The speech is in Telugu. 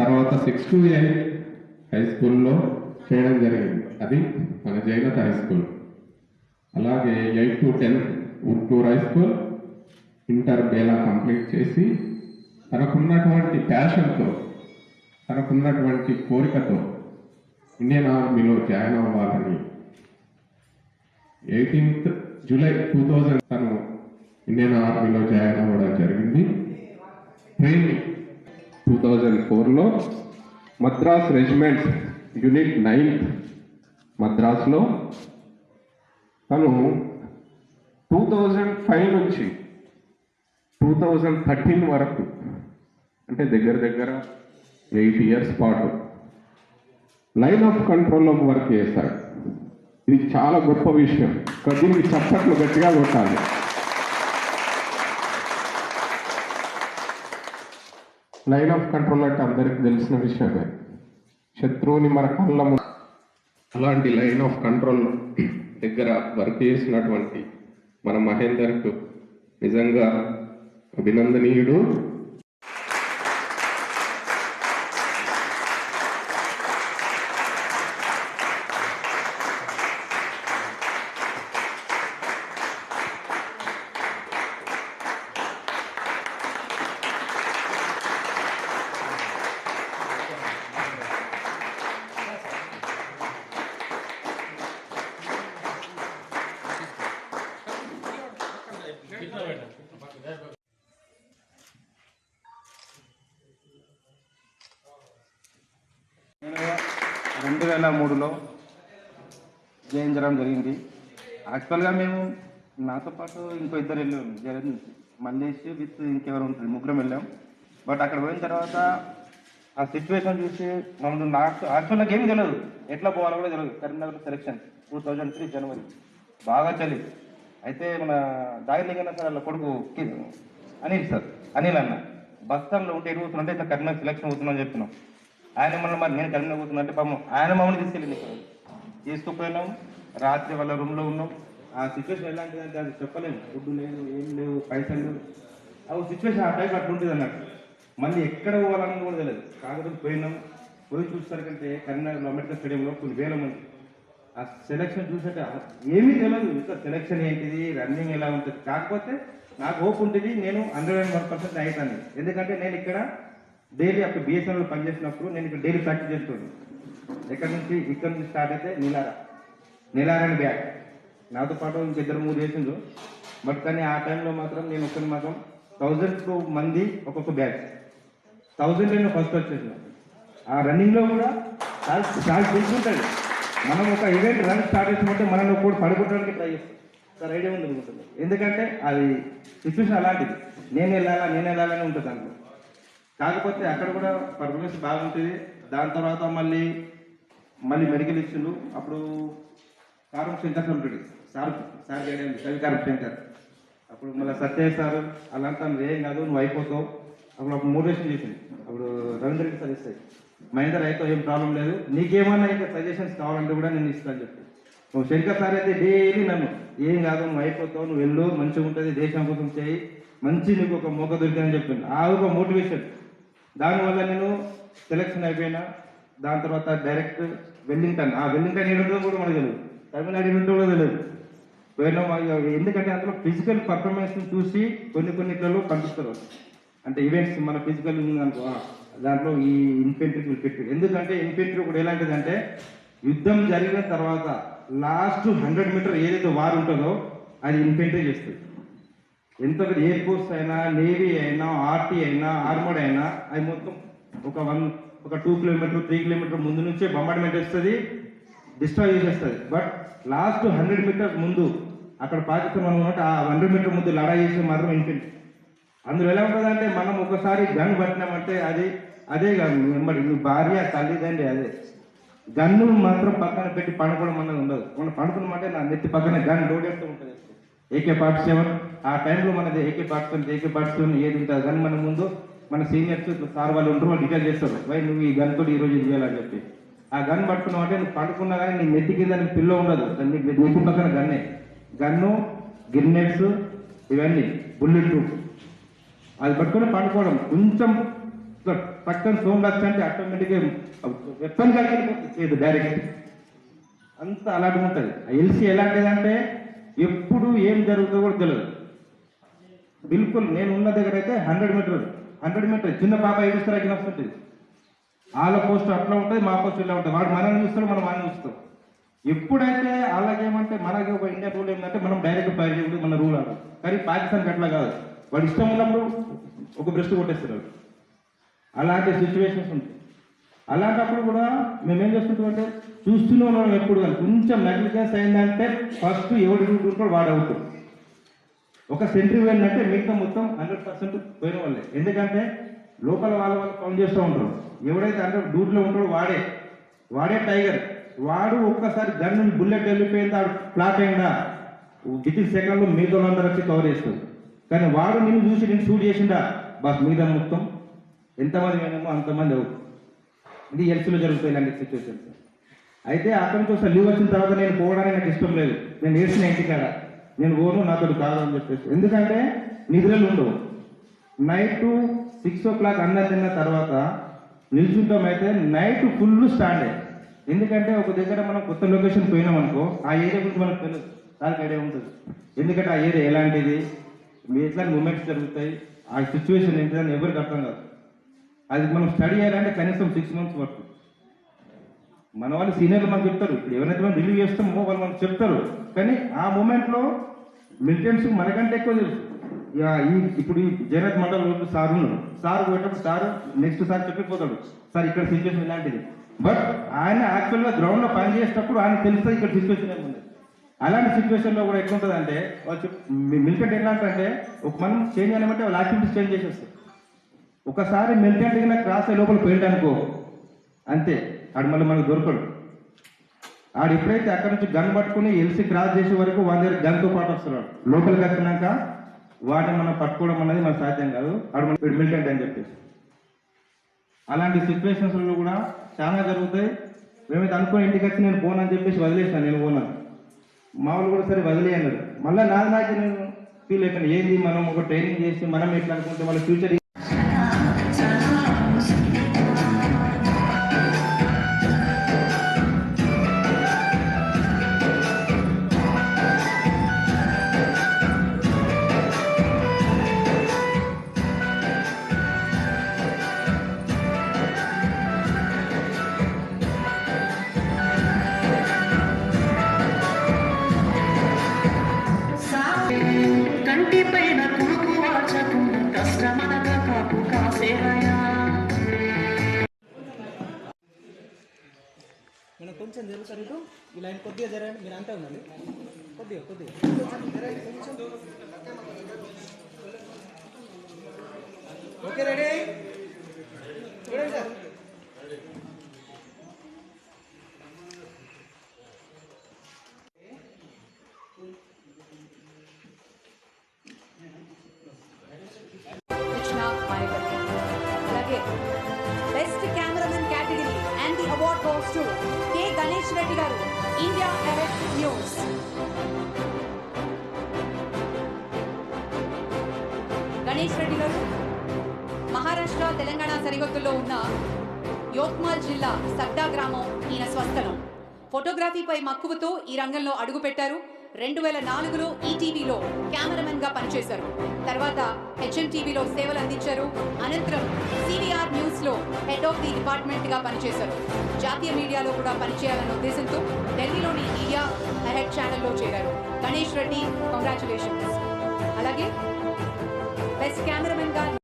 తర్వాత సిక్స్ టు ఎయిట్ హై స్కూల్లో చేయడం జరిగింది. అది మన జైనత్ హై స్కూల్ అలాగే eight to tenth Uttoor high school inter Bela complete చేసి తనకున్నటువంటి ప్యాషన్తో తనకున్నటువంటి కోరికతో ఇండియన్ ఆర్మీలో జాయిన్ అవ్వాలని ఎయిటీన్త్ జూలై టూ థౌజండ్ తను ఇండియన్ ఆర్మీలో జాయిన్ అవ్వడం జరిగింది. ట్రైనింగ్ థౌజండ్ ఫోర్లో మద్రాస్ రెజిమెంట్ యూనిట్ నైన్త్ మద్రాస్లో తను టూ థౌజండ్ ఫైవ్ నుంచి టూ థౌజండ్ థర్టీన్ వరకు అంటే దగ్గర దగ్గర ఎయిట్ ఇయర్స్ పాటు లైన్ ఆఫ్ కంట్రోల్లో వర్క్ చేశారు ఇది చాలా గొప్ప విషయం. దీనికి చప్పట్లు గట్టిగా కొట్టాలి. లైన్ ఆఫ్ కంట్రోల్ అంటే అందరికి తెలిసిన విషయమే శత్రువుని మన కళ్ళ అలాంటి లైన్ ఆఫ్ కంట్రోల్ దగ్గర వర్క్ చేసినటువంటి మన మహేందర్కు నిజంగా అభినందనీయుడు నేను రెండు వేల మూడులో జయించడం జరిగింది. యాక్చువల్గా మేము నాతో పాటు ఇంకో ఇద్దరు వెళ్ళాం జగన్ మల్లేష్ విత్ ఇంకెవరు ఉంటుంది ముగ్గురం వెళ్ళాం. బట్ అక్కడ పోయిన తర్వాత ఆ సిచ్యువేషన్ చూసి మమ్మల్ని నాకు యాక్చువల్ నాకు ఏం తెలియదు ఎట్లా పోవాలో కూడా తెలియదు Karimnagar selection two thousand three జనవరి బాగా చలి. అయితే మన దాగిలింగన్న సార్ వాళ్ళ కొడుకు అనిల్ సార్ అనిల్ అన్న. బస్ స్టాండ్లో ఉంటే ఎటు కూర్చున్నా అంటే ఇట్లా కరీంనగర్ సెలెక్షన్ అవుతుందని చెప్తున్నాం ఆయన మళ్ళీ మరి నేను కలిగిన పోతున్నా పాము ఆయన మమ్మల్ని తీసుకెళ్ళింది. ఇక్కడ తీసుకుపోయినాం రాత్రి వాళ్ళ రూమ్లో ఉన్నాం. ఆ సిచ్యువేషన్ ఎలాంటిది అంటే అది చెప్పలేము ఫుడ్ లేదు ఏం లేవు పైసలు ఆ సిచ్యువేషన్ ఆ టైప్ అట్లా ఉంటుంది అన్నట్టు. మళ్ళీ ఎక్కడ పోవాలని కూడా తెలియదు. కాకపోతే పోయినాం. పోయి చూసేసరికంటే కరీంనగర్ అంబేద్కర్ స్టేడియంలో కొన్ని వేల మంది. ఆ సెలక్షన్ చూసేట ఏమీ తెలియదు. ఇంకా సెలక్షన్ ఏంటిది? రన్నింగ్ ఎలా ఉంటుంది? కాకపోతే నాకు హోప్ ఉంటుంది నేను హండ్రెడ్ అండ్ వన్ పర్సెంట్ అవుతాను ఎందుకంటే నేను ఇక్కడ డైలీ అప్పుడు బిఎస్ఎన్ఎల్ పనిచేసినప్పుడు నేను ఇక్కడ డైలీ ప్రాక్టీస్ చేస్తుంది ఎక్కడి నుంచి ఇక్కడ నుంచి స్టార్ట్ అయితే నీలారా. నీలారా అని బ్యాగ్. నాతో పాటు ఇంకిద్దరు మూడు చేసిండ్రు. బట్ కానీ ఆ టైంలో మాత్రం నేను ఒక్కరి మాత్రం థౌజండ్ మంది ఒక్కొక్క బ్యాగ్. థౌజండ్ నేను ఫస్ట్ వచ్చేసిన. ఆ రన్నింగ్లో కూడా చాలా చాలా ట్రిక్స్ ఉంటుంది మనం ఒక ఈవెంట్ రన్ స్టార్ట్ చేసుకుంటే మనల్ని కూడా పడుకోవడానికి ట్రై చేస్తాం సార్ ఐడియా ఉంది ఎందుకంటే అది సిచ్యువేషన్ అలాంటిది. నేను వెళ్ళాలా నేను వెళ్ళాలని ఉంటుంది అందులో కాకపోతే అక్కడ కూడా పర్ఫార్మెన్స్ బాగుంటుంది. దాని తర్వాత మళ్ళీ మళ్ళీ మెడికల్ ఇచ్చిండు. అప్పుడు కారం సెంటర్ సార్ ఉంటుంది సార్ సార్ చేయడం రవికారం సెంటర్ అప్పుడు మళ్ళీ సత్య సార్ అలాంటి ఏం కాదు నువ్వు అయిపోతావు. అప్పుడు అప్పుడు మోటివేషన్ చేసింది అప్పుడు రవీంద్ర రెడ్డి సార్ ఇస్తాయి మహేందర్ అయితే ఏం ప్రాబ్లం లేదు. నీకేమన్నా ఇంకా సజెషన్స్ కావాలంటే కూడా నేను ఇస్తాను చెప్పి. నువ్వు శంకర్ సార్ అయితే డైలీ నన్ను ఏం కాదు నువ్వు అయిపోతావు నువ్వు వెళ్ళు మంచిగా ఉంటుంది దేశం కోసం చేయి. మంచి నీకు ఒక మొక్క దొరికిందని చెప్పింది ఆ ఒక మోటివేషన్ దానివల్ల నేను సెలెక్షన్ అయిపోయినా దాని తర్వాత డైరెక్ట్ వెల్లింగ్టన్ ఆ వెల్లింగ్టన్ ఏడుంటుందో కూడా మనకు తెలియదు తమిళనాడు ఏడుంటుందో కూడా తెలియదు పోయినా ఎందుకంటే అందులో ఫిజికల్ పర్ఫార్మెన్స్ చూసి కొన్ని కొన్నిట్లలో పంపిస్తారు. అంటే ఈవెంట్స్ మన ఫిజికల్ ఉందనుకో దాంట్లో ఈ ఇన్ఫెంట్రీ పెట్టి ఎందుకంటే ఇన్ఫెంట్రీ కూడా ఎలాంటిదంటే యుద్ధం జరిగిన తర్వాత లాస్ట్ హండ్రెడ్ మీటర్ ఏదైతే వారు ఉంటుందో అది ఇన్ఫెంట్రీ చేస్తుంది. ఎంత ఎయిర్ ఫోర్స్ అయినా నేవీ అయినా ఆర్టీ అయినా ఆర్మోడ్ అయినా అది మొత్తం ఒక వన్ ఒక టూ కిలోమీటర్ త్రీ కిలోమీటర్ ముందు నుంచే బొమ్మడమెంట్ వస్తుంది డిస్ట్రాయ్ చేసేస్తుంది. బట్ లాస్ట్ హండ్రెడ్ మీటర్స్ ముందు అక్కడ పాకిస్తాన్ మనం ఉన్నట్టు ఆ హండ్రెడ్ మీటర్ ముందు లడాయి చేసి మాత్రం ఇన్ఫినిట్ అందులో ఎలా ఉంటుందంటే మనం ఒకసారి గన్ పట్టినామంటే అది అదే కాదు మరి భార్య తల్లిదండ్రి అదే. గన్ను మాత్రం పక్కన పెట్టి పండుకోవడం అన్నది ఉండదు. మనం పండుకున్నామంటే నా నెత్తి పక్కన గన్ లోడేస్తూ ఉంటుంది. ఏకే ఫార్టీ సెవెన్ ఆ టైంలో మనది ఏకే ఫార్టీ ఏకే ఫార్టీ ఏది ఉంటుంది? గన్ మన ముందు మన సీనియర్స్ సార్ వాళ్ళు ఉంటారు వాళ్ళు చేస్తారు. వై నువ్వు ఈ గన్ తోటి ఈరోజు ఇది చేయాలని చెప్పి. ఆ గన్ పట్టుకున్నావు అంటే నువ్వు పట్టుకున్నా కానీ నీ నెత్తి కింద నీకు పిల్ల ఉండదు. నీకు నీకు పక్కన గన్నే గన్ను గిన్నెట్స్ ఇవన్నీ బుల్లెట్ అది పట్టుకొని పండుకోవడం. కొంచెం పక్కన సౌండ్ అంటే ఆటోమేటిక్గా వెప్పన్ కలిగిపోతుంది డైరెక్ట్ అంత అలాంటి ఉంటుంది ఎల్సీ ఎలాంటిదంటే ఎప్పుడు ఏం జరుగుతుందో కూడా తెలియదు. బిల్కుల్ నేను ఉన్న దగ్గర అయితే హండ్రెడ్ మీటర్ హండ్రెడ్ మీటర్ చిన్న పాప ఏడుస్తారు అక్కడ వస్తుంటుంది వాళ్ళ పోస్ట్ అట్లా ఉంటుంది మా పోస్ట్ ఇలా ఉంటుంది. వాడు మనల్ని చూస్తాడు మనం వాళ్ళని చూస్తాం. ఎప్పుడైతే అలాగేమంటే మనకి ఒక ఇండియా రూల్ ఏంటంటే మనం డైరెక్ట్ ఫైర్ చేయకూడదు మన రూల్ అది కానీ పాకిస్తాన్కి అట్లా కాదు. వాడు ఇష్టం ఉన్నప్పుడు ఒక బ్రెస్ట్ కొట్టేస్తారు అలాంటి సిచ్యువేషన్స్ ఉంటాయి. అలాంటప్పుడు కూడా మేము ఏం చేస్తుంటామంటే చూస్తున్నాం మనం ఎప్పుడు కానీ కొంచెం నెగ్లిజెన్స్ అయిందంటే ఫస్ట్ ఎవడు రూట్ వాడు అవుతాడు. ఒక సెంట్రీ వెళ్ళినట్టే మిగతా మొత్తం హండ్రెడ్ పర్సెంట్ పోయిన వాళ్ళే. ఎందుకంటే లోపల వాళ్ళ వాళ్ళు కౌంట్ చేస్తూ ఉంటారు. ఎవడైతే అంటే డ్యూటీలో ఉంటాడో వాడే. వాడే టైగర్. వాడు ఒక్కసారి గన్ను బుల్లెట్ వెళ్ళిపోయింది ఆడు ఫ్లాట్ అయిందా వితిన్ ఇన్ సెకండ్లో మిగతా వాళ్ళందరూ వచ్చి కవర్ చేస్తారు. కానీ వాడు నిన్ను చూసి నేను షూట్ చేసిండా? బస్ మిగతా మొత్తం ఎంతమంది పోయినామో అంతమంది అవు ఇది ఎల్సీలో జరుగుతాయి ఇలాంటి సిచ్యువేషన్స్ అయితే అక్కడి నుంచి ఒకసారి లీవ్ వచ్చిన తర్వాత నేను పోవడానికి నాకు ఇష్టం లేదు. నేను నేర్చిన ఇంటికాడ. నేను పోను నాతో కాదు అని చెప్పేసి. ఎందుకంటే నిద్రలు ఉండవు. నైట్ సిక్స్ ఓ క్లాక్ అన్న తిన్న తర్వాత నిల్చుంటాం అయితే నైట్ ఫుల్ స్టాండే ఎందుకంటే ఒక దగ్గర మనం కొత్త లొకేషన్ పోయినాం అనుకో ఆ ఏరియా గురించి మనకు తెలుసు దానికి ఐడియా ఉంటుంది. ఎందుకంటే ఆ ఏరియా ఎలాంటిది? మీ ఎట్లాంటి మూమెంట్స్ జరుగుతాయి? ఆ సిచ్యువేషన్ ఏంటిదని ఎవరికి అర్థం కాదు. అది మనం స్టడీ చేయాలంటే కనీసం సిక్స్ మంత్స్ పడుతుంది. మన వాళ్ళు సీనియర్లు మనకు చెప్తారు. ఇప్పుడు ఎవరైతే మనం రిలీవ్ చేస్తామో వాళ్ళు మనకు చెప్తారు. కానీ ఆ మూమెంట్లో మిలిటెంట్స్ మనకంటే ఎక్కువ తెలుసు. ఈ ఇప్పుడు ఈ జగత్ మండల్ రోజు సార్ ఉన్నాడు. సార్ పోయేటప్పుడు సార్ నెక్స్ట్ సార్ చెప్పిపోతాడు. సార్ ఇక్కడ సిచ్యువేషన్ ఇలాంటిది. బట్ ఆయన యాక్చువల్గా గ్రౌండ్లో పని చేసేటప్పుడు ఆయన తెలుస్తుంది ఇక్కడ సిచ్యువేషన్ ఏముంది. అలాంటి సిచ్యువేషన్లో కూడా ఎట్లుంటుంది అంటే వాళ్ళు మిలిటెంట్ ఎట్లా అంటే ఒక మనం చేంజ్ అనమంటే వాళ్ళ యాక్టివిటీస్ చేంజ్ చేసేస్తారు. ఒకసారి మిలిటెంట్ క్రాస్ అయ్యే లోపల పోయింది అనుకో అంతే. అది మళ్ళీ మనకు దొరకడు. ఆడు ఎప్పుడైతే అక్కడ నుంచి గన్ పట్టుకుని ఎల్సీ క్రాస్ చేసే వరకు వాళ్ళ దగ్గర గన్తో పాటు వస్తున్నాడు. లోపలికి వచ్చినాక వాటిని మనం పట్టుకోవడం అనేది మనకు సాధ్యం కాదు. ఆడు మనం మిలిటెంట్ అని చెప్పేసి. అలాంటి సిచ్యువేషన్స్లో కూడా చాలా జరుగుతాయి. మేమైతే అనుకుని ఇంటికి వచ్చి నేను పోనని చెప్పేసి వదిలేసాను నేను పోనాను మామూలు కూడా సరే వదిలే అన్నారు మళ్ళీ నాది నాకు నేను ఫీల్ అయిపోయాను ఏంది? మనం ఒక ట్రైనింగ్ చేసి మనం ఎట్లా అనుకుంటే వాళ్ళ ఫ్యూచర్ కొంచెం జరుగుతారు ఇటు ఈ లైన్ కొద్దిగా జరగండి మీరు అంతే ఉందండి కొద్దిగా కొద్దిగా. జరగండి కొంచెం ఓకే రెడీ? చూడండి సార్. గణేష్ రెడ్డి గారు మహారాష్ట్ర తెలంగాణ సరిహద్దుల్లో ఉన్న యోత్మాల్ జిల్లా సడ్డా గ్రామం ఈయన స్వస్థలం. ఫోటోగ్రఫీపై మక్కువతో ఈ రంగంలో అడుగుపెట్టారు. రెండు వేల నాలుగులో ఈటీవీలో కెమెరామెన్గా పనిచేశారు. తర్వాత హెచ్ఎం టీవీలో సేవలు అందించారు. అనంతరం సివిఆర్ న్యూస్లో హెడ్ ఆఫ్ ది డిపార్ట్మెంట్గా పనిచేశారు. జాతీయ మీడియాలో కూడా పనిచేయాలన్న ఉద్దేశంతో ఢిల్లీలోని ఇండియా హెడ్ ఛానల్లో చేరారు. గణేష్ రెడ్డి కంగ్రాచులేషన్స్ అలాగే బెస్ట్ కెమెరామెన్గా